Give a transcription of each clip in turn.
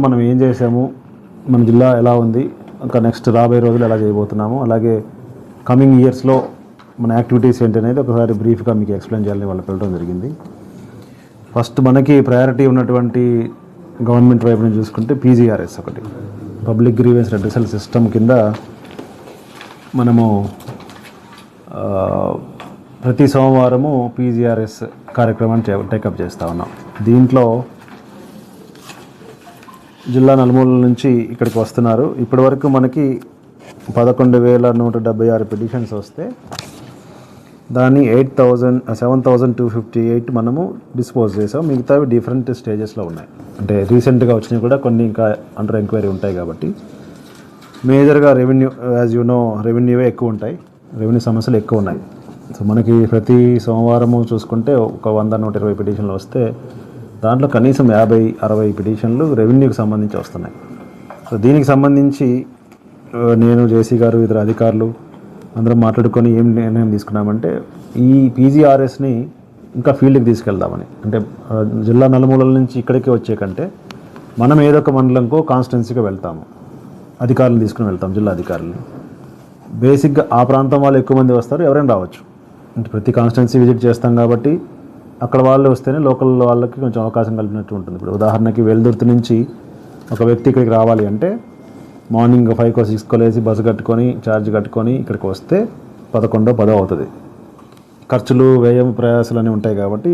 మనం ఏం చేసాము మన జిల్లా ఎలా ఉంది? ఇంకా నెక్స్ట్ రాబోయే రోజులు ఎలా చేయబోతున్నాము? అలాగే కమింగ్ ఇయర్స్లో మన యాక్టివిటీస్ ఏంటి అనేది ఒకసారి బ్రీఫ్గా మీకు ఎక్స్ప్లెయిన్ చేయాలని వాళ్ళు వెళ్ళడం జరిగింది. ఫస్ట్ మనకి ప్రయారిటీ ఉన్నటువంటి గవర్నమెంట్ వైపు నుంచి చూసుకుంటే పీజీఆర్ఎస్ ఒకటి. పబ్లిక్ గ్రీవెన్స్ రెడ్రెసల్ సిస్టమ్ కింద మనము ప్రతి సోమవారము పీజీఆర్ఎస్ కార్యక్రమాన్ని టేకప్ చేస్తూ ఉన్నాం. దీంట్లో జిల్లా నలుమూల నుంచి ఇక్కడికి వస్తున్నారు. ఇప్పటివరకు మనకి పదకొండు వేల నూట డెబ్బై ఆరు పిటిషన్స్ వస్తే దాన్ని eight thousand seven thousand two fifty eight మనము డిస్పోజ్ చేసాం. మిగతావి డిఫరెంట్ స్టేజెస్లో ఉన్నాయి. అంటే రీసెంట్గా వచ్చినవి కూడా కొన్ని ఇంకా అండర్ ఎంక్వైరీ ఉంటాయి కాబట్టి. మేజర్గా రెవెన్యూ యాజ్ యూ నో రెవెన్యూవే ఎక్కువ ఉంటాయి. రెవెన్యూ సమస్యలు ఎక్కువ ఉన్నాయి. సో మనకి ప్రతి సోమవారము చూసుకుంటే ఒక వంద నూట ఇరవై పిటిషన్లు వస్తే దాంట్లో కనీసం యాభై అరవై పిటిషన్లు రెవెన్యూకి సంబంధించి వస్తున్నాయి. సో దీనికి సంబంధించి నేను జేసీ గారు ఇతర అధికారులు అందరం మాట్లాడుకొని ఏం నిర్ణయం తీసుకున్నామంటే ఈ పీజీఆర్ఎస్ని ఇంకా ఫీల్డ్కి తీసుకెళ్దామని. అంటే జిల్లా నలుమూలల నుంచి ఇక్కడికి వచ్చే కంటే మనం ఏదో ఒక మండలంకో కాన్స్టిట్యున్సీకి వెళ్తాము. అధికారులు తీసుకుని వెళ్తాం జిల్లా అధికారులు బేసిక్గా ఆ ప్రాంతం వాళ్ళు ఎక్కువ మంది వస్తారు ఎవరైనా రావచ్చు. అంటే ప్రతి కాన్స్టిట్యున్సీ విజిట్ చేస్తాం కాబట్టి అక్కడ వాళ్ళు వస్తేనే లోకల్ వాళ్ళకి కొంచెం అవకాశం కలిపినట్టు ఉంటుంది. ఇప్పుడు ఉదాహరణకి వెల్దుర్తి నుంచి ఒక వ్యక్తి ఇక్కడికి రావాలి అంటే మార్నింగ్ ఫైవ్కో సిక్స్కో లేసి బస్సు కట్టుకొని ఛార్జ్ కట్టుకొని ఇక్కడికి వస్తే పదకొండో పదో అవుతుంది. ఖర్చులు వ్యయం ప్రయాసాలు అన్నీ ఉంటాయి కాబట్టి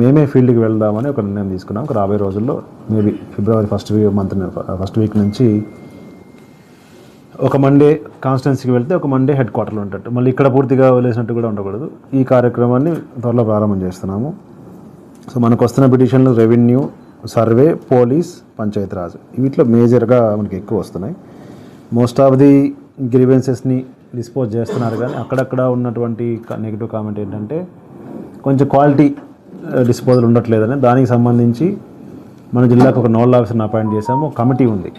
మేమే ఫీల్డ్కి వెళ్దామని ఒక నిర్ణయం తీసుకున్నాం. ఒక రాబోయే రోజుల్లో maybe February first week month first week నుంచి ఒక మండే కాన్స్టెన్సీకి వెళ్తే ఒక మండే హెడ్ క్వార్టర్లో ఉంటట్టు మళ్ళీ ఇక్కడ పూర్తిగా వదిలేసినట్టు కూడా ఉండకూడదు. ఈ కార్యక్రమాన్ని త్వరలో ప్రారంభం చేస్తున్నాము. సో మనకు వస్తున్న పిటిషన్లు రెవెన్యూ సర్వే పోలీస్ పంచాయతీరాజ్. వీటిలో మేజర్గా మనకి ఎక్కువ వస్తున్నాయి. మోస్ట్ ఆఫ్ ది గ్రీవెన్సెస్ని డిస్పోజ్ చేస్తున్నారు కానీ అక్కడక్కడ ఉన్నటువంటి నెగిటివ్ కామెంట్ ఏంటంటే కొంచెం క్వాలిటీ డిస్పోజల్ ఉండట్లేదని. దానికి సంబంధించి మన జిల్లాకు ఒక నోడల్ ఆఫీసర్ని అపాయింట్ చేశాము. ఒక కమిటీ ఉంది.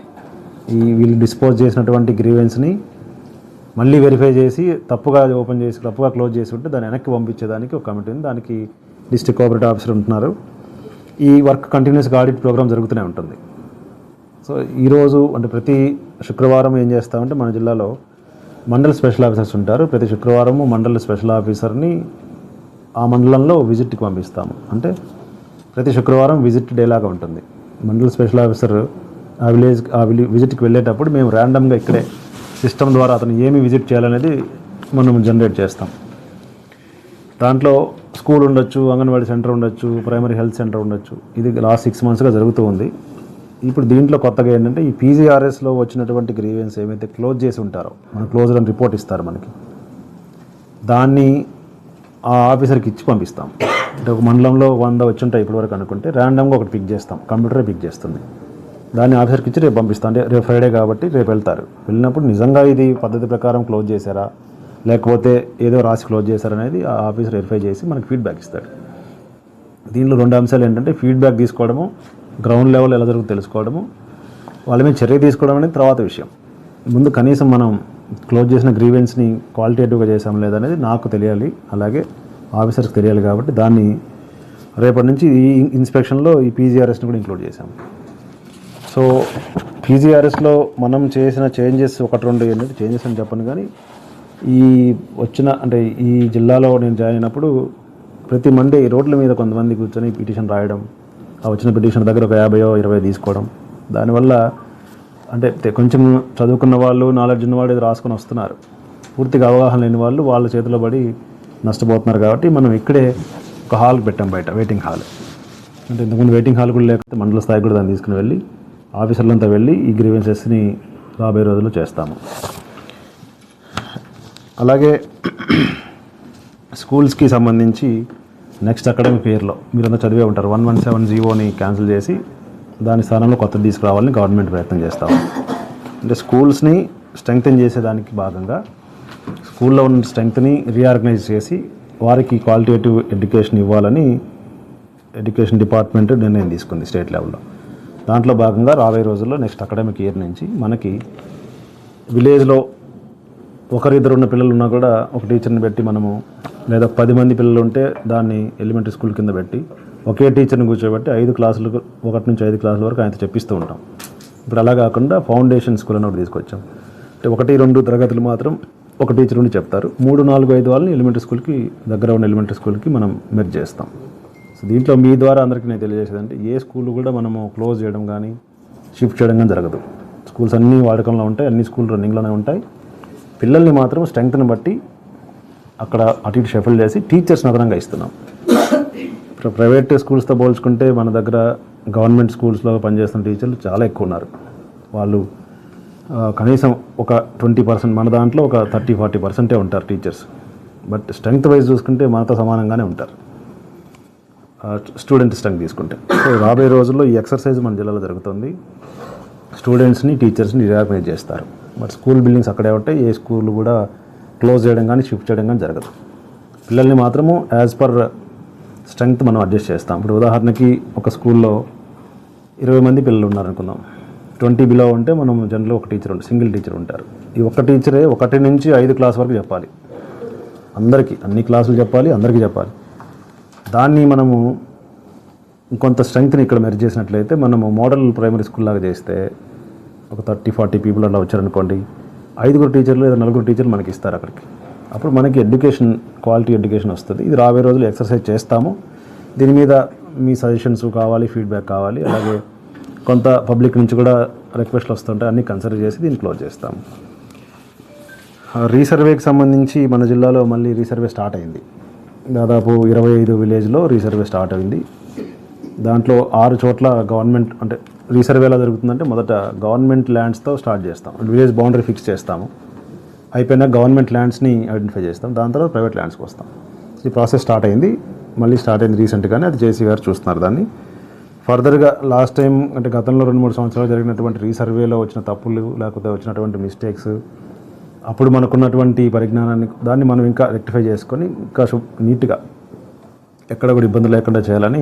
ఈ వీళ్ళు డిస్పోజ్ చేసినటువంటి గ్రీవెన్స్ని మళ్ళీ వెరిఫై చేసి తప్పుగా ఓపెన్ చేసి తప్పుగా క్లోజ్ చేసి ఉంటే దాన్ని వెనక్కి పంపించేదానికి ఒక కమిటీ ఉంది. దానికి డిస్ట్రిక్ట్ కోఆపరేటివ్ ఆఫీసర్ ఉంటున్నారు. ఈ వర్క్ కంటిన్యూస్గా ఆడిట్ ప్రోగ్రామ్ జరుగుతూనే ఉంటుంది. సో ఈరోజు అంటే ప్రతి శుక్రవారం ఏం చేస్తామంటే మన జిల్లాలో మండల స్పెషల్ ఆఫీసర్స్ ఉంటారు. ప్రతి శుక్రవారము మండల స్పెషల్ ఆఫీసర్ని ఆ మండలంలో విజిట్కి పంపిస్తాము. అంటే ప్రతి శుక్రవారం విజిట్ డేలాగా ఉంటుంది. మండల స్పెషల్ ఆఫీసర్ ఆ విలేజ్ ఆ విలి విజిట్కి వెళ్ళేటప్పుడు మేము ర్యాండమ్గా ఇక్కడే సిస్టమ్ ద్వారా అతను ఏమి విజిట్ చేయాలనేది మనం జనరేట్ చేస్తాం. దాంట్లో స్కూల్ ఉండొచ్చు అంగన్వాడీ సెంటర్ ఉండొచ్చు ప్రైమరీ హెల్త్ సెంటర్ ఉండొచ్చు. ఇది లాస్ట్ సిక్స్ మంత్స్గా జరుగుతూ ఉంది. ఇప్పుడు దీంట్లో కొత్తగా ఏంటంటే ఈ పీజీఆర్ఎస్లో వచ్చినటువంటి గ్రీవెన్స్ ఏమైతే క్లోజ్ చేసి ఉంటారో మన క్లోజ్ అని రిపోర్ట్ ఇస్తారు మనకి. దాన్ని ఆ ఆఫీసర్కి ఇచ్చి పంపిస్తాం. అంటే ఒక మండలంలో వంద వచ్చి ఉంటాయి ఇప్పటివరకు అనుకుంటే ర్యాండమ్గా ఒకటి పిక్ చేస్తాం. కంప్యూటరే పిక్ చేస్తుంది. దాన్ని ఆఫీసర్కి ఇచ్చి రేపు పంపిస్తాం. అంటే రేపు ఫ్రైడే కాబట్టి రేపు వెళ్తారు. వెళ్ళినప్పుడు నిజంగా ఇది పద్ధతి ప్రకారం క్లోజ్ చేశారా? లేకపోతే ఏదో రాసి క్లోజ్ చేశారనేది ఆ ఆఫీసర్ వెరిఫై చేసి మనకి ఫీడ్బ్యాక్ ఇస్తాడు. దీనిలో రెండు అంశాలు ఏంటంటే ఫీడ్బ్యాక్ తీసుకోవడము గ్రౌండ్ లెవెల్ ఎలా జరుగుతుందో తెలుసుకోవడము వాళ్ళ మీద చర్య తీసుకోవడం అనేది తర్వాత విషయం. ముందు కనీసం మనం క్లోజ్ చేసిన గ్రీవెన్స్ని క్వాలిటేటివ్గా చేసాం లేదనేది నాకు తెలియాలి అలాగే ఆఫీసర్కి తెలియాలి కాబట్టి దాన్ని రేపటి నుంచి ఈ ఇన్స్పెక్షన్లో ఈ పీజీఆర్ఎస్ని కూడా ఇంక్లూడ్ చేశాం. సో పీజీఆర్ఎస్లో మనం చేసిన చేంజెస్ ఒకటి రెండు ఏంటంటే చేంజెస్ అని చెప్పను కానీ ఈ వచ్చిన అంటే ఈ జిల్లాలో నేను జాయిన్ అయినప్పుడు ప్రతి మండే రోడ్ల మీద కొంతమంది కూర్చొని పిటిషన్ రాయడం ఆ వచ్చిన పిటిషన్ దగ్గర ఒక యాభైయో ఇరవై తీసుకోవడం. దానివల్ల అంటే కొంచెం చదువుకున్న వాళ్ళు నాలెడ్జ్ ఉన్న వాళ్ళు ఇది రాసుకొని వస్తున్నారు. పూర్తిగా అవగాహన లేని వాళ్ళు వాళ్ళ చేతిలో పడి నష్టపోతున్నారు కాబట్టి మనం ఇక్కడే ఒక హాల్ పెట్టాం బయట వెయిటింగ్ హాల్ అంటే ఇంతకుముందు వెయిటింగ్ హాల్ కూడా లేకపోతే మండల స్థాయి కూడా దాన్ని తీసుకుని వెళ్ళి ఆఫీసర్లంతా వెళ్ళి ఈ గ్రీవెన్సెస్ని రాబోయే రోజుల్లో చేస్తాము. అలాగే స్కూల్స్కి సంబంధించి నెక్స్ట్ అకాడమిక్ ఇయర్లో మీరంతా చదివే ఉంటారు. వన్ వన్ సెవెన్ జీవోని క్యాన్సిల్ చేసి దాని స్థానంలో కొత్త తీసుకురావాలని గవర్నమెంట్ ప్రయత్నం చేస్తాము అంటే స్కూల్స్ని స్ట్రెంగ్తెన్ చేసేదానికి భాగంగా స్కూల్లో ఉన్న స్ట్రెంగ్త్ని రీఆర్గనైజ్ చేసి వారికి క్వాలిటేటివ్ ఎడ్యుకేషన్ ఇవ్వాలని ఎడ్యుకేషన్ డిపార్ట్మెంట్ నిర్ణయం తీసుకుంది స్టేట్ లెవెల్లో. దాంట్లో భాగంగా రాబోయే రోజుల్లో నెక్స్ట్ అకాడమిక్ ఇయర్ నుంచి మనకి విలేజ్లో ఒకరిద్దరు ఉన్న పిల్లలు ఉన్నా కూడా ఒక టీచర్ని పెట్టి మనము లేదా పది మంది పిల్లలు ఉంటే దాన్ని ఎలిమెంటరీ స్కూల్ కింద పెట్టి ఒకే టీచర్ని కూర్చోబెట్టి ఐదు క్లాసులకు ఒకటి నుంచి ఐదు క్లాసుల వరకు ఆయనతో చెప్పిస్తూ ఉంటాం. ఇప్పుడు అలా కాకుండా ఫౌండేషన్ స్కూల్ అని ఒకటి తీసుకొచ్చాం. అంటే ఒకటి రెండు తరగతులు మాత్రం ఒక టీచర్ ఉండి చెప్తారు. మూడు నాలుగు ఐదు వాళ్ళని ఎలిమెంటరీ స్కూల్కి దగ్గర ఉన్న ఎలిమెంటరీ స్కూల్కి మనం మెర్జ్ చేస్తాం. సో దీంట్లో మీ ద్వారా అందరికీ నేను తెలియజేసేదంటే ఏ స్కూల్ కూడా మనము క్లోజ్ చేయడం కానీ షిఫ్ట్ చేయడం కానీ జరగదు. స్కూల్స్ అన్నీ వాడకంలో ఉంటాయి అన్ని స్కూల్ రన్నింగ్లోనే ఉంటాయి. పిల్లల్ని మాత్రం స్ట్రెంగ్త్ని బట్టి అక్కడ అటు ఇటు షఫల్ చేసి టీచర్స్ అదనంగా ఇస్తున్నాం. ఇప్పుడు ప్రైవేట్ స్కూల్స్తో పోల్చుకుంటే మన దగ్గర గవర్నమెంట్ స్కూల్స్లో పనిచేస్తున్న టీచర్లు చాలా ఎక్కువ ఉన్నారు. వాళ్ళు కనీసం ఒక ట్వంటీ పర్సెంట్ మన దాంట్లో ఒక థర్టీ ఫార్టీ పర్సెంటే ఉంటారు టీచర్స్. బట్ స్ట్రెంగ్త్ వైజ్ చూసుకుంటే మనతో సమానంగానే ఉంటారు. స్టూడెంట్ స్ట్రెంగ్త్ తీసుకుంటే. సో రాబోయే రోజుల్లో ఈ ఎక్సర్సైజ్ మన జిల్లాలో జరుగుతుంది. స్టూడెంట్స్ని టీచర్స్ని రియాగ్నైజ్ చేస్తారు మరి స్కూల్ బిల్డింగ్స్ అక్కడే ఉంటాయి. ఏ స్కూల్ కూడా క్లోజ్ చేయడం కానీ షిఫ్ట్ చేయడం కానీ జరగదు. పిల్లల్ని మాత్రము యాజ్ పర్ స్ట్రెంగ్త్ మనం అడ్జస్ట్ చేస్తాం. ఇప్పుడు ఉదాహరణకి ఒక స్కూల్లో ఇరవై మంది పిల్లలు ఉన్నారనుకుందాం. ట్వంటీ బిలో ఉంటే మనం జనరల్ ఒక టీచర్ ఉంటారు సింగిల్ టీచర్ ఉంటారు. ఈ ఒక్క టీచరే ఒకటి నుంచి ఐదు క్లాస్ వరకు చెప్పాలి. అందరికీ అన్ని క్లాసులు చెప్పాలి అందరికీ చెప్పాలి. దాన్ని మనము ఇంకొంత స్ట్రెంగ్త్ని ఇక్కడ మెరుగు చేసినట్లయితే మనము మోడల్ ప్రైమరీ స్కూల్ లాగా చేస్తే ఒక థర్టీ ఫార్టీ పీపుల్ అలా వచ్చారనుకోండి ఐదుగురు టీచర్లు లేదా నలుగురు టీచర్లు మనకి ఇస్తారు అక్కడికి. అప్పుడు మనకి ఎడ్యుకేషన్ క్వాలిటీ ఎడ్యుకేషన్ వస్తుంది. ఇది రాబోయే రోజులు ఎక్సర్సైజ్ చేస్తాము. దీని మీద మీ సజెషన్స్ కావాలి ఫీడ్బ్యాక్ కావాలి. అలాగే కొంత పబ్లిక్ నుంచి కూడా రిక్వెస్ట్లు వస్తుంటే అన్నీ కన్సిడర్ చేసి దీన్ని క్లోజ్ చేస్తాము. రీసర్వేకి సంబంధించి మన జిల్లాలో మళ్ళీ రీసర్వే స్టార్ట్ అయింది. దాదాపు ఇరవై ఐదు విలేజ్లో రీసర్వే స్టార్ట్ అయింది. దాంట్లో ఆరు చోట్ల గవర్నమెంట్ అంటే రీసర్వే ఎలా జరుగుతుందంటే మొదట గవర్నమెంట్ ల్యాండ్స్తో స్టార్ట్ చేస్తాం. విలేజ్ బౌండరీ ఫిక్స్ చేస్తాము. అయిపోయినా గవర్నమెంట్ ల్యాండ్స్ని ఐడెంటిఫై చేస్తాం. దాని తర్వాత ప్రైవేట్ ల్యాండ్స్కి వస్తాం. ఈ ప్రాసెస్ స్టార్ట్ అయింది. మళ్ళీ స్టార్ట్ అయింది రీసెంట్గానే అది జేసీ గారు చూస్తున్నారు దాన్ని. ఫర్దర్గా లాస్ట్ టైం అంటే గతంలో రెండు మూడు సంవత్సరాలు జరిగినటువంటి రీసర్వేలో వచ్చిన తప్పులు లేకపోతే వచ్చినటువంటి మిస్టేక్స్ అప్పుడు మనకున్నటువంటి పరిజ్ఞానాన్ని దాన్ని మనం ఇంకా రెక్టిఫై చేసుకొని ఇంకా నీట్గా ఎక్కడ కూడా ఇబ్బంది లేకుండా చేయాలని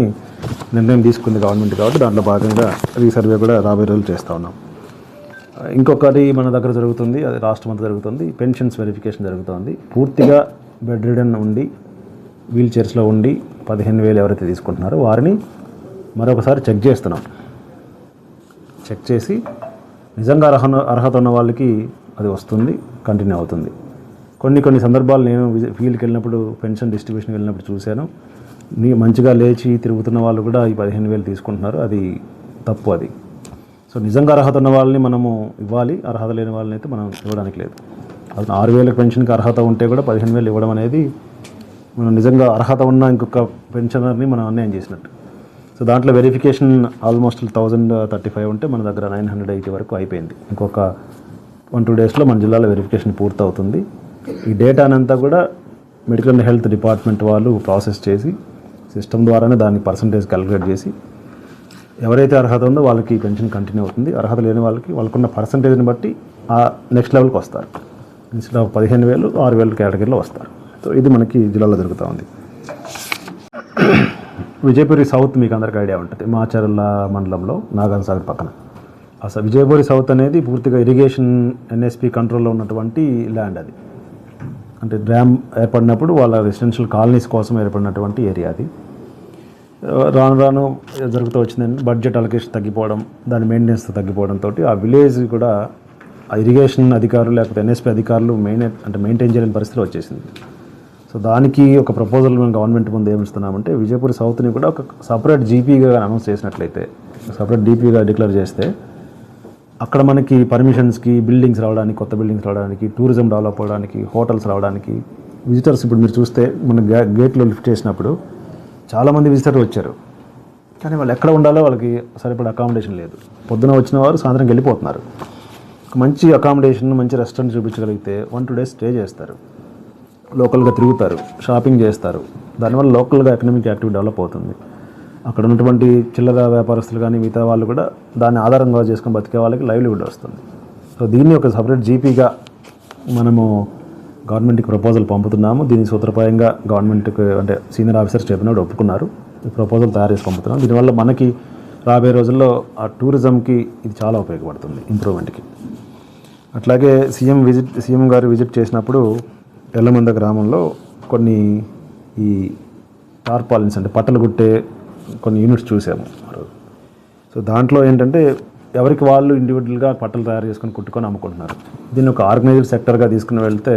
నిర్ణయం తీసుకుంది గవర్నమెంట్ కాబట్టి దాంట్లో భాగంగా రీసర్వే కూడా రాబోయే రోజులు చేస్తూ ఉన్నాం. ఇంకొకటి మన దగ్గర జరుగుతుంది అది రాష్ట్రం అంతా జరుగుతుంది పెన్షన్స్ వెరిఫికేషన్ జరుగుతుంది. పూర్తిగా బెడ్ రిడన్ ఉండి వీల్ చైర్స్లో ఉండి పదిహేను వేలు ఎవరైతే తీసుకుంటున్నారో వారిని మరొకసారి చెక్ చేస్తున్నాం. చెక్ చేసి నిజంగా అర్హన అర్హత ఉన్న వాళ్ళకి అది వస్తుంది కంటిన్యూ అవుతుంది. కొన్ని కొన్ని సందర్భాలు నేను ఫీల్డ్కి వెళ్ళినప్పుడు పెన్షన్ డిస్ట్రిబ్యూషన్కి వెళ్ళినప్పుడు చూశాను. మంచిగా లేచి తిరుగుతున్న వాళ్ళు కూడా ఈ పదిహేను వేలు తీసుకుంటున్నారు. అది తప్పు అది. సో నిజంగా అర్హత ఉన్న వాళ్ళని మనము ఇవ్వాలి. అర్హత లేని వాళ్ళని అయితే మనం ఇవ్వడానికి లేదు. అది ఆరు వేలకు పెన్షన్కి అర్హత ఉంటే కూడా పదిహేను వేలు ఇవ్వడం అనేది మనం నిజంగా అర్హత ఉన్న ఇంకొక పెన్షనర్ని మనం అన్యాయం చేసినట్టు. సో దాంట్లో verification almost thousand thirty five ఉంటే మన దగ్గర నైన్ హండ్రెడ్ ఎయిటీ వరకు అయిపోయింది. ఇంకొక వన్ టూ డేస్లో మన జిల్లాలో వెరిఫికేషన్ పూర్తవుతుంది. ఈ డేటానంతా కూడా మెడికల్ అండ్ హెల్త్ డిపార్ట్మెంట్ వాళ్ళు ప్రాసెస్ చేసి సిస్టమ్ ద్వారానే దాన్ని పర్సంటేజ్ క్యాలిక్యులేట్ చేసి ఎవరైతే అర్హత ఉందో వాళ్ళకి పెన్షన్ కంటిన్యూ అవుతుంది. అర్హత లేని వాళ్ళకి వాళ్ళకున్న పర్సంటేజ్ని బట్టి ఆ నెక్స్ట్ లెవెల్కి వస్తారు. ఇన్స్టెడ్ ఆఫ్ పదిహేను వేలు ఆరు వేలు కేటగిరీలో వస్తారు. సో ఇది మనకి జిల్లాలో దొరుకుతూ ఉంది. విజయపురి సౌత్ మీకు అందరికి ఐడియా ఉంటుంది. మాచర్ల మండలంలో నాగార్జున సాగర్ పక్కన. అసలు విజయపురి సౌత్ అనేది పూర్తిగా ఇరిగేషన్ ఎన్ఎస్పి కంట్రోల్లో ఉన్నటువంటి ల్యాండ్ అది. అంటే డ్యామ్ ఏర్పడినప్పుడు వాళ్ళ రెసిడెన్షియల్ కాలనీస్ కోసం ఏర్పడినటువంటి ఏరియా అది. రాను రాను జరుగుతూ వచ్చిందండి బడ్జెట్ అలొకేషన్ తగ్గిపోవడం దాని మెయింటెనెన్స్ తగ్గిపోవడంతో ఆ విలేజ్ కూడా ఆ ఇరిగేషన్ అధికారులు లేకపోతే ఎన్ఎస్పీ అధికారులు మెయిన్ అంటే మెయింటైన్ చేయలేని పరిస్థితి వచ్చేసింది. సో దానికి ఒక ప్రపోజల్ మేము గవర్నమెంట్ ముందు ఏమిస్తున్నామంటే విజయపూర్ సౌత్ని కూడా ఒక సపరేట్ జీపీగా అనౌన్స్ చేసినట్లయితే సపరేట్ డీపీగా డిక్లేర్ చేస్తే అక్కడ మనకి పర్మిషన్స్కి బిల్డింగ్స్ రావడానికి కొత్త బిల్డింగ్స్ రావడానికి టూరిజం డెవలప్ అవ్వడానికి హోటల్స్ రావడానికి విజిటర్స్ ఇప్పుడు మీరు చూస్తే మన గే గేట్లో లిఫ్ట్ చేసినప్పుడు చాలామంది విజిటర్లు వచ్చారు. కానీ వాళ్ళు ఎక్కడ ఉండాలో వాళ్ళకి సరిపడా అకామిడేషన్ లేదు. పొద్దున వచ్చిన వారు సాయంత్రం వెళ్ళిపోతున్నారు. మంచి అకామిడేషన్ మంచి రెస్టారెంట్ చూపించగలిగితే వన్ టూ డేస్ స్టే చేస్తారు. లోకల్గా తిరుగుతారు షాపింగ్ చేస్తారు. దానివల్ల లోకల్గా ఎకనామిక్ యాక్టివిటీ డెవలప్ అవుతుంది. అక్కడ ఉన్నటువంటి చిల్లర వ్యాపారస్తులు కానీ మిగతా వాళ్ళు కూడా దాన్ని ఆధారంగా చేసుకొని బతికే వాళ్ళకి లైవ్లీహుడ్ వస్తుంది. సో దీన్ని ఒక సపరేట్ జీపీగా మనము గవర్నమెంట్కి ప్రపోజల్ పంపుతున్నాము. దీని సూత్రప్రాయంగా గవర్నమెంట్కి అంటే సీనియర్ ఆఫీసర్స్ చెప్పినప్పుడు ఒప్పుకున్నారు. ఈ ప్రపోజల్ తయారు చేసి పంపుతున్నాం. దీనివల్ల మనకి రాబోయే రోజుల్లో ఆ టూరిజంకి ఇది చాలా ఉపయోగపడుతుంది ఇంప్రూవ్మెంట్కి. అట్లాగే సీఎం విజిట్ సీఎం గారు విజిట్ చేసినప్పుడు ఎల్లమంద గ్రామంలో కొన్ని ఈ టార్పాలిన్స్ అంటే పట్టలు గుట్టే కొన్ని యూనిట్స్ చూసాము. సో దాంట్లో ఏంటంటే ఎవరికి వాళ్ళు ఇండివిజువల్గా బట్టలు తయారు చేసుకొని కుట్టుకొని అమ్ముకుంటున్నారు. దీన్ని ఒక ఆర్గనైజ్డ్ సెక్టర్గా తీసుకుని వెళ్తే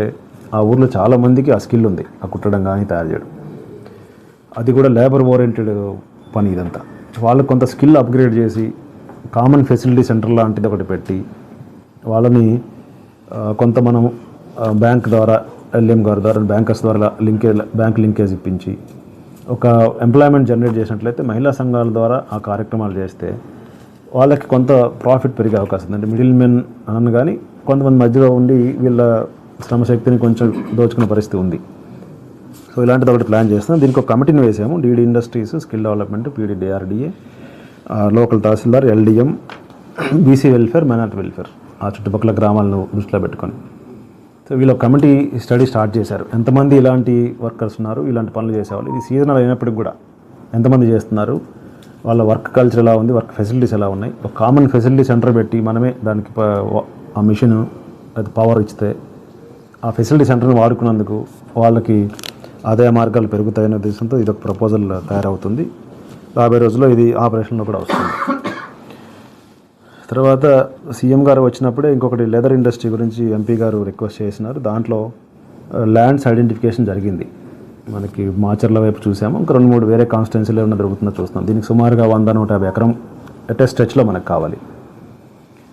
ఆ ఊర్లో చాలామందికి ఆ స్కిల్ ఉంది. ఆ కుట్టడం కానీ తయారు చేయడం. అది కూడా లేబర్ ఓరియంటెడ్ పని ఇదంతా. వాళ్ళకు కొంత స్కిల్ అప్గ్రేడ్ చేసి కామన్ ఫెసిలిటీ సెంటర్ లాంటిది ఒకటి పెట్టి వాళ్ళని కొంత మనం బ్యాంక్ ద్వారా ఎల్ఎం గారి ద్వారా బ్యాంకర్స్ ద్వారా లింకేజ్ బ్యాంక్ లింకేజ్ ఇప్పించి ఒక ఎంప్లాయ్మెంట్ జనరేట్ చేసినట్లయితే మహిళా సంఘాల ద్వారా ఆ కార్యక్రమాలు చేస్తే వాళ్ళకి కొంత ప్రాఫిట్ పెరిగే అవకాశం ఉంది. అంటే మిడిల్ మెన్ అనను కానీ కొంతమంది మధ్యలో ఉండి వీళ్ళ శ్రమశక్తిని కొంచెం దోచుకునే పరిస్థితి ఉంది. సో ఇలాంటిది ఒకటి ప్లాన్ చేస్తాం దీనికి ఒక కమిటీని వేసాము. DD industries skill development PD local tahsildar LDM BC welfare minority welfare ఆ చుట్టుపక్కల గ్రామాలను దృష్టిలో పెట్టుకొని. సో వీళ్ళు కమిటీ స్టడీ స్టార్ట్ చేశారు. ఎంతమంది ఇలాంటి వర్కర్స్ ఉన్నారు ఇలాంటి పనులు చేసేవాళ్ళు? ఇది సీజనల్ అయినప్పటికి కూడా ఎంతమంది చేస్తున్నారు? వాళ్ళ వర్క్ కల్చర్ ఎలా ఉంది? వర్క్ ఫెసిలిటీస్ ఎలా ఉన్నాయి? ఒక కామన్ ఫెసిలిటీ సెంటర్ పెట్టి మనమే దానికి ఆ మిషన్ అది పవర్ ఇస్తే ఆ ఫెసిలిటీ సెంటర్ని వాడుకున్నందుకు వాళ్ళకి ఆదాయ మార్గాలు పెరుగుతాయనే ఉద్దేశంతో ఇది ఒక ప్రపోజల్ తయారవుతుంది. రాబోయే రోజుల్లో ఇది ఆపరేషన్లో కూడా వస్తుంది. తర్వాత సీఎం గారు వచ్చినప్పుడే ఇంకొకటి లెదర్ ఇండస్ట్రీ గురించి ఎంపీ గారు రిక్వెస్ట్ చేసినారు. దాంట్లో ల్యాండ్స్ ఐడెంటిఫికేషన్ జరిగింది. మనకి మాచర్ల వైపు చూసాము. ఇంకా రెండు మూడు వేరే కాన్స్టిట్యున్సీలో ఉన్న దొరుకుతుందో చూస్తాం దీనికి సుమారుగా వంద నూట యాభై ఎకరం ఎట్ స్ట్రెచ్లో మనకు కావాలి.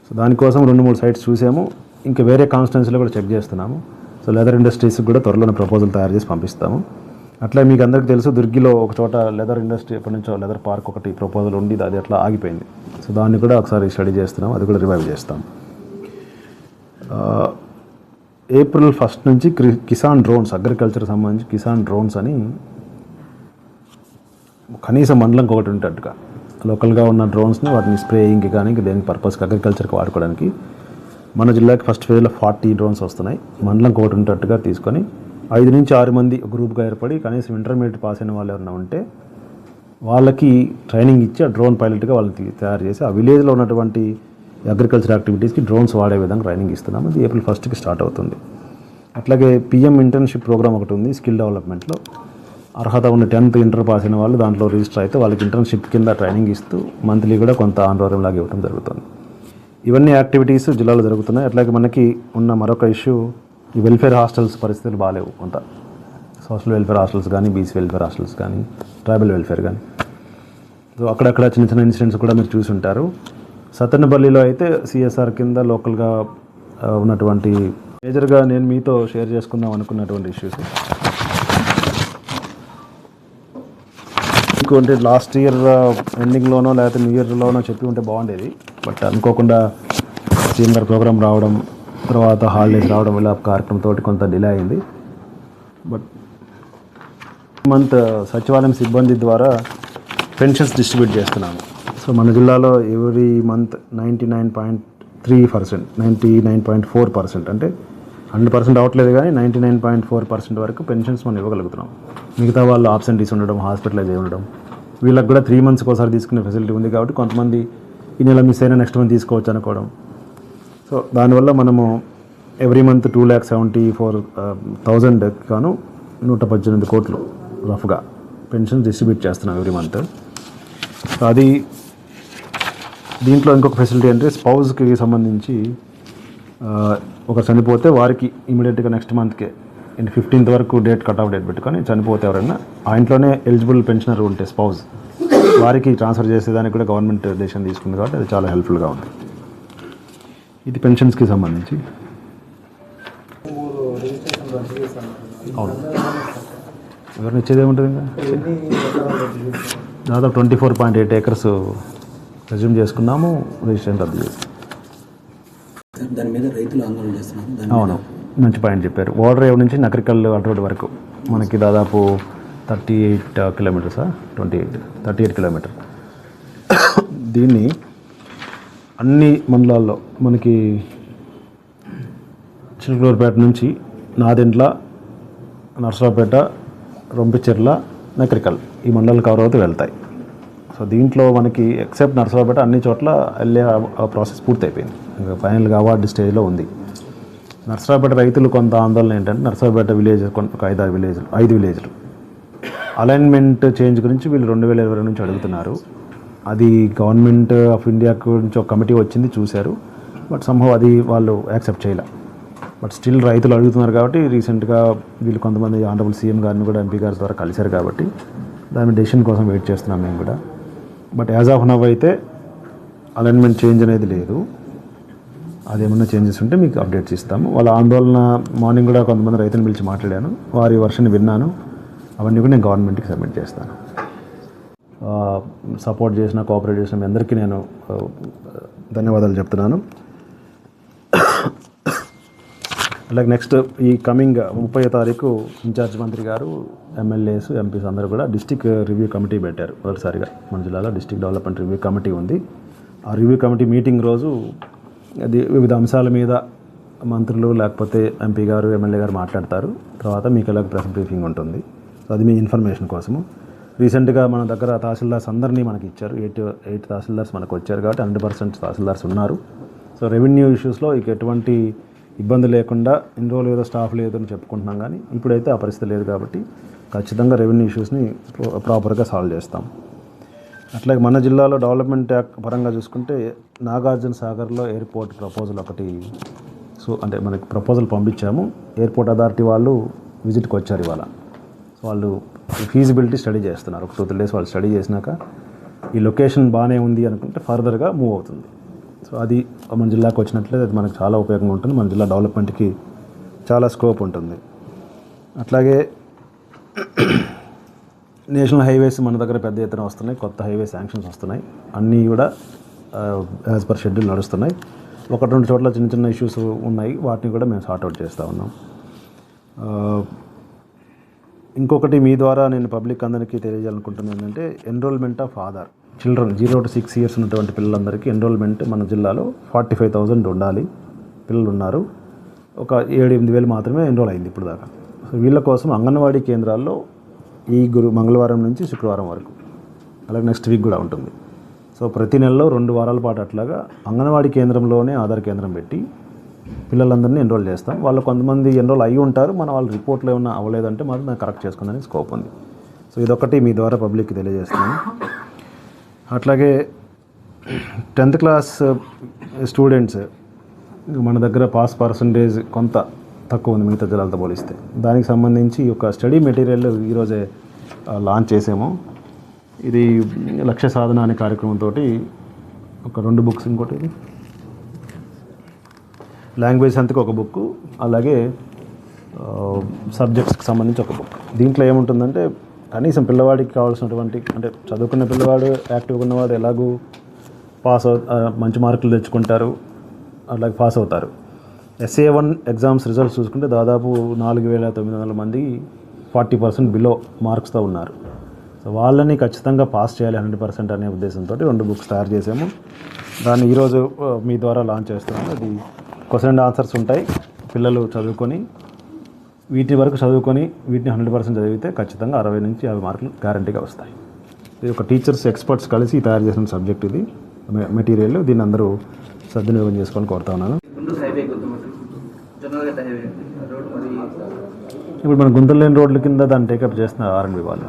సో దానికోసం రెండు మూడు సైట్స్ చూసాము. ఇంకా వేరే కాన్స్టిట్యున్సీలో కూడా చెక్ చేస్తున్నాము. సో లెదర్ ఇండస్ట్రీస్కి కూడా త్వరలోనే ప్రపోజల్ తయారు చేసి పంపిస్తాము. అట్లా మీకు అందరికీ తెలుసు దుర్గిలో ఒక చోట లెదర్ ఇండస్ట్రీ ఎప్పటి నుంచో లెదర్ పార్క్ ఒకటి ప్రపోజల్ ఉండి అది అట్లా ఆగిపోయింది. సో దాన్ని కూడా ఒకసారి స్టడీ చేస్తున్నాం అది కూడా రివైవ్ చేస్తాం. ఏప్రిల్ ఫస్ట్ నుంచి క్రి- కిసాన్ డ్రోన్స్ అగ్రికల్చర్ సంబంధించి కిసాన్ డ్రోన్స్ అని కనీసం మండలంకి ఒకటి ఉంటట్టుగా. లోకల్గా ఉన్న డ్రోన్స్ని వాటిని స్ప్రేయింగ్కి కానీ ఇంకా పర్పస్కి అగ్రికల్చర్కి వాడుకోవడానికి మన జిల్లాకి ఫస్ట్ ఫేజ్లో ఫార్టీ డ్రోన్స్ వస్తున్నాయి. మండలంకి ఒకటి ఉంటట్టుగా తీసుకొని ఐదు నుంచి ఆరు మంది గ్రూప్గా ఏర్పడి కనీసం ఇంటర్మీడియట్ పాస్ అయిన వాళ్ళు ఎవరైనా ఉంటే వాళ్ళకి ట్రైనింగ్ ఇచ్చి ఆ డ్రోన్ పైలట్గా వాళ్ళని తయారు చేసి ఆ విలేజ్లో ఉన్నటువంటి అగ్రికల్చర్ యాక్టివిటీస్కి డ్రోన్స్ వాడే విధంగా ట్రైనింగ్ ఇస్తున్నాం అది ఏప్రిల్ ఫస్ట్కి స్టార్ట్ అవుతుంది. అట్లాగే పిఎం ఇంటర్న్షిప్ ప్రోగ్రామ్ ఒకటి ఉంది స్కిల్ డెవలప్మెంట్లో. అర్హత ఉన్న టెన్త్ ఇంటర్ పాస్ అయిన వాళ్ళు దాంట్లో రిజిస్టర్ అయితే వాళ్ళకి ఇంటర్న్షిప్ కింద ట్రైనింగ్ ఇస్తూ మంత్లీ కూడా కొంత ఆందోళన లాగా ఇవ్వడం జరుగుతుంది. ఇవన్నీ యాక్టివిటీస్ జిల్లాలో జరుగుతున్నాయి. అట్లాగే మనకి ఉన్న మరొక ఇష్యూ ఈ వెల్ఫేర్ హాస్టల్స్ పరిస్థితులు బాగాలేవు కొంత సోషల్ వెల్ఫేర్ హాస్టల్స్ కానీ బీసీ వెల్ఫేర్ హాస్టల్స్ కానీ ట్రైబల్ వెల్ఫేర్ కానీ సో అక్కడక్కడ చిన్న చిన్న ఇన్సిడెంట్స్ కూడా మీరు చూసి ఉంటారు సత్తెనపల్లిలో అయితే సిఎస్ఆర్ కింద లోకల్గా ఉన్నటువంటి మేజర్గా నేను మీతో షేర్ చేసుకుందాం అనుకున్నటువంటి ఇష్యూస్ మీకు అంటే లాస్ట్ ఇయర్ ఎండింగ్లోనో లేకపోతే న్యూ ఇయర్లోనో చెప్పి ఉంటే బాగుండేది. బట్ అనుకోకుండా సీఎం ప్రోగ్రామ్ రావడం తర్వాత హాలిడేస్ రావడం వల్ల కార్యక్రమంతో కొంత డిలే అయింది. బట్ మంత్ సచివాలయం సిబ్బంది ద్వారా పెన్షన్స్ డిస్ట్రిబ్యూట్ చేస్తున్నాము. సో మన జిల్లాలో every month ninety nine point three percent ninety nine point four percent అంటే హండ్రెడ్ పర్సెంట్ అవ్వట్లేదు కానీ ninety nine point four percent వరకు పెన్షన్స్ మనం ఇవ్వగలుగుతున్నాం. మిగతా వాళ్ళు ఆబ్సెంటీస్ ఉండడం హాస్పిటలైజ్ అయి ఉండడం వీళ్ళకి కూడా త్రీ మంత్స్కి ఒకసారి తీసుకునే ఫెసిలిటీ ఉంది కాబట్టి కొంతమంది ఈ నెల మిస్ అయినా నెక్స్ట్ మంత్ తీసుకోవచ్చు అనుకోవడం సో దానివల్ల మనము every month two lakh seventy four thousand కాను నూట పద్దెనిమిది కోట్లు రఫ్గా పెన్షన్ డిస్ట్రిబ్యూట్ చేస్తున్నాం ఎవ్రీ మంత్ సో అది దీంట్లో ఇంకొక ఫెసిలిటీ అంటే స్పౌజ్కి సంబంధించి uh, ఒక చనిపోతే వారికి ఇమీడియట్గా నెక్స్ట్ మంత్కే అండ్ ఫిఫ్టీన్త్ వరకు డేట్ కట్ ఆఫ్ డేట్ పెట్టుకొని చనిపోతే ఎవరైనా ఆ ఇంట్లోనే ఎలిజిబుల్ పెన్షనర్ ఉంటే స్పౌజ్ వారికి ట్రాన్స్ఫర్ చేసేదానికి కూడా గవర్నమెంట్ డెసిషన్ తీసుకుంది కాబట్టి అది చాలా హెల్ప్ఫుల్గా ఉంది. ఇది పెన్షన్స్కి సంబంధించి. అవును. ఎవరిని ఇచ్చేది ఏముంటుంది ఇంకా? దాదాపు twenty four point eight acres resume చేసుకున్నాము రిజిస్ట్రేషన్ రద్దు చేసి. దాని మీద రైతులు ఆందోళన చేస్తున్నారు. దాని అవును. మంచి పాయింట్ చెప్పారు. ఓడరేవ్ నుంచి నకరికల్ అటు వరకు. మనకి దాదాపు thirty eight కిలోమీటర్సా? Twenty eight thirty eight kilometer. దీన్ని అన్ని మండలాల్లో మనకి చిలుకలూరుపేట నుంచి నాదెండ్ల నర్సరావుపేట రొంపిచెర్ల నకరికల్ ఈ మండలాలు కవర్ అవుతూ వెళ్తాయి. సో దీంట్లో మనకి ఎక్సెప్ట్ నర్సరావుపేట అన్ని చోట్ల వెళ్ళే ఆ- ప్రాసెస్ పూర్తయిపోయింది. ఇంకా ఫైనల్గా అవార్డు స్టేజ్లో ఉంది. నర్సరావుపేట రైతులు కొంత ఆందోళన ఏంటంటే నర్సరావుపేట విలేజ్ కొంత ఒక ఐదారు విలేజ్లు ఐదు విలేజ్లు అలైన్మెంట్ చేంజ్ గురించి వీళ్ళు రెండు వేల ఇరవై నుంచి అడుగుతున్నారు. అది గవర్నమెంట్ ఆఫ్ ఇండియా నుంచి ఒక కమిటీ వచ్చింది చూశారు. బట్ సంభవ్ అది వాళ్ళు యాక్సెప్ట్ చేయలే. బట్ స్టిల్ రైతులు అడుగుతున్నారు కాబట్టి రీసెంట్గా వీళ్ళు కొంతమంది ఆనరబుల్ సీఎం గారిని కూడా ఎంపీ గారి ద్వారా కలిశారు కాబట్టి దాని డెసిషన్ కోసం వెయిట్ చేస్తున్నాం మేము కూడా. బట్ యాజ్ ఆఫ్ నవ్ అయితే అలైన్మెంట్ చేంజ్ అనేది లేదు. అదేమన్నా చేంజెస్ ఉంటే మీకు అప్డేట్స్ ఇస్తాము. వాళ్ళ ఆందోళన మార్నింగ్ కూడా కొంతమంది రైతులను పిలిచి మాట్లాడాను. వారి వర్షన్ విన్నాను. అవన్నీ కూడా నేను గవర్నమెంట్కి సబ్మిట్ చేస్తాను. సపోర్ట్ చేసిన కోఆపరేట్ చేసిన మీ అందరికీ నేను ధన్యవాదాలు చెప్తున్నాను. అలాగే నెక్స్ట్ ఈ కమింగ్ ముప్పై తారీఖు ఇన్ఛార్జ్ మంత్రి గారు ఎమ్మెల్యేస్ ఎంపీస్ అందరూ కూడా డిస్టిక్ రివ్యూ కమిటీ పెట్టారు. మొదటిసారిగా మన జిల్లాలో డిస్టిక్ డెవలప్మెంట్ రివ్యూ కమిటీ ఉంది. ఆ రివ్యూ కమిటీ మీటింగ్ రోజు అది వివిధ అంశాల మీద మంత్రులు లేకపోతే ఎంపీ గారు ఎమ్మెల్యే గారు మాట్లాడతారు. తర్వాత మీకు ఎలాగ ప్రెస్ బ్రీఫింగ్ ఉంటుంది. సో అది మీ ఇన్ఫర్మేషన్ కోసము. రీసెంట్గా మన దగ్గర తహసీల్దార్స్ అందరినీ మనకి ఇచ్చారు. ఎయిట్ ఎయిట్ తహసీల్దార్స్ మనకు వచ్చారు కాబట్టి హండ్రెడ్ పర్సెంట్ తహసీల్దార్స్ ఉన్నారు. సో రెవెన్యూ ఇష్యూస్లో ఇక ఎటువంటి ఇబ్బంది లేకుండా ఇన్ని రోజులు ఏదో స్టాఫ్ లేదు అని చెప్పుకుంటున్నాం కానీ ఇప్పుడైతే ఆ పరిస్థితి లేదు కాబట్టి ఖచ్చితంగా రెవెన్యూ ఇష్యూస్ని ప్రాపర్గా సాల్వ్ చేస్తాం. అట్లాగే మన జిల్లాలో డెవలప్మెంట్ యాక్ట్ పరంగా చూసుకుంటే నాగార్జున సాగర్లో ఎయిర్పోర్ట్ ప్రపోజల్ ఒకటి సో అంటే మనకి ప్రపోజల్ పంపించాము. ఎయిర్పోర్ట్ అథారిటీ వాళ్ళు విజిట్కి వచ్చారు ఇవాళ. సో వాళ్ళు ఫీజిబిలిటీ స్టడీ చేస్తున్నారు. ఒక టూ త్రీ డేస్ వాళ్ళు స్టడీ చేసినాక ఈ లొకేషన్ బాగానే ఉంది అనుకుంటే ఫర్దర్గా మూవ్ అవుతుంది. సో అది మన జిల్లాకు వచ్చినట్లయితే అది మనకు చాలా ఉపయోగంగా ఉంటుంది. మన జిల్లా డెవలప్మెంట్కి చాలా స్కోప్ ఉంటుంది. అట్లాగే నేషనల్ హైవేస్ మన దగ్గర పెద్ద ఎత్తున వస్తున్నాయి. కొత్త హైవే శాంక్షన్స్ వస్తున్నాయి. అన్నీ కూడా యాజ్ పర్ షెడ్యూల్ నడుస్తున్నాయి. ఒకటి రెండు చోట్ల చిన్న చిన్న ఇష్యూస్ ఉన్నాయి. వాటిని కూడా మేము సార్ట్అవుట్ చేస్తూ ఉన్నాం. ఇంకొకటి మీ ద్వారా నేను పబ్లిక్ అందరికీ తెలియజేయాలనుకుంటున్నాను ఏంటంటే enrolment of Aadhaar children zero to six years ఉన్నటువంటి పిల్లలందరికీ ఎన్రోల్మెంట్ మన జిల్లాలో ఫార్టీ ఫైవ్ థౌజండ్ ఉండాలి. పిల్లలు ఉన్నారు ఒక ఏడు ఎనిమిది వేలు మాత్రమే ఎన్రోల్ అయింది ఇప్పుడు దాకా సో వీళ్ళ కోసం అంగన్వాడీ కేంద్రాల్లో ఈ గురు మంగళవారం నుంచి శుక్రవారం వరకు అలాగే నెక్స్ట్ వీక్ కూడా ఉంటుంది. సో ప్రతి నెలలో రెండు వారాల పాటు అట్లాగా అంగన్వాడీ కేంద్రంలోనే ఆధార్ కేంద్రం పెట్టి పిల్లలందరినీ ఎన్రోల్ చేస్తాం. వాళ్ళు కొంతమంది ఎన్రోల్ అయి ఉంటారు. మన వాళ్ళ రిపోర్ట్లో ఏమైనా అవ్వలేదంటే మాత్రం దాన్ని కరెక్ట్ చేసుకుందని స్కోప్ ఉంది. సో ఇదొకటి మీ ద్వారా పబ్లిక్కి తెలియజేస్తున్నాను. అట్లాగే టెన్త్ క్లాస్ స్టూడెంట్స్ మన దగ్గర పాస్ పర్సంటేజ్ కొంత తక్కువ ఉంది మిగతా జిల్లాలతో పోలిస్తే. దానికి సంబంధించి ఒక స్టడీ మెటీరియల్ ఈరోజే లాంచ్ చేసాము. ఇది లక్ష్య సాధన అనే కార్యక్రమంతో ఒక రెండు బుక్స్ ఇంకోటి ఇది. లాంగ్వేజ్ అంతకు ఒక బుక్ అలాగే సబ్జెక్ట్స్కి సంబంధించి ఒక బుక్. దీంట్లో ఏముంటుందంటే కనీసం పిల్లవాడికి కావాల్సినటువంటి అంటే చదువుకున్న పిల్లవాడు యాక్టివ్గా ఉన్నవాడు ఎలాగూ పాస్ అవు మంచి మార్కులు తెచ్చుకుంటారు అలాగే పాస్ అవుతారు. ఎస్ఏ వన్ ఎగ్జామ్స్ రిజల్ట్స్ చూసుకుంటే దాదాపు నాలుగు వేల తొమ్మిది వందల మంది ఫార్టీ పర్సెంట్ బిలో మార్క్స్తో ఉన్నారు. సో వాళ్ళని ఖచ్చితంగా పాస్ చేయాలి హండ్రెడ్ పర్సెంట్ అనే ఉద్దేశంతో రెండు బుక్స్ తయారు చేసాము దాన్ని ఈరోజు మీ ద్వారా లాంచ్ చేస్తున్నాము. అది క్వశ్చన్ అండ్ ఆన్సర్స్ ఉంటాయి. పిల్లలు చదువుకొని వీటి వరకు చదువుకొని వీటిని హండ్రెడ్ పర్సెంట్ చదివితే ఖచ్చితంగా అరవై నుంచి యాభై మార్కులు గ్యారంటీగా వస్తాయి. ఇది ఒక టీచర్స్ ఎక్స్పర్ట్స్ కలిసి తయారు చేసిన సబ్జెక్ట్ ఇది. మెటీరియల్ దీన్ని అందరూ సద్వినియోగం చేసుకొని కోరుతా ఉన్నాను. ఇప్పుడు మన గుంతలు లేని రోడ్ల కింద దాన్ని టేకప్ చేస్తున్న ఆర్ఎండ్బి వాళ్ళు.